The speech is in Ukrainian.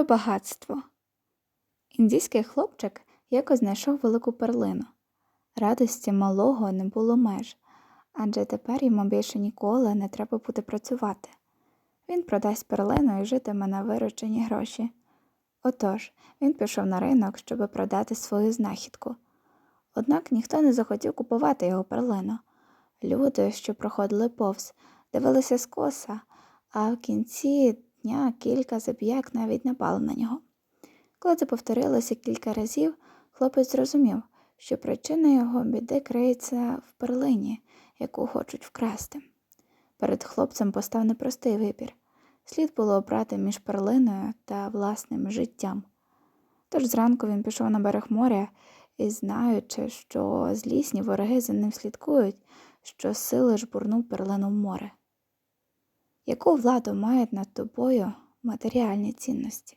про багатство. Індійський хлопчик якось знайшов велику перлину. Радості малого не було меж, адже тепер йому більше ніколи не треба буде працювати. Він продасть перлину і житиме на виручені гроші. Отож, він пішов на ринок, щоби продати свою знахідку. Однак ніхто не захотів купувати його перлину. Люди, що проходили повз, дивилися скоса, а в кінці дня кілька забіяк навіть напали на нього. Коли це повторилося кілька разів, хлопець зрозумів, що причина його біди криється в перлині, яку хочуть вкрасти. Перед хлопцем постав непростий вибір. Слід було обрати між перлиною та власним життям. Тож зранку він пішов на берег моря і, знаючи, що злісні вороги за ним слідкують, що сили жбурнув перлину в море. Яку владу мають над тобою матеріальні цінності?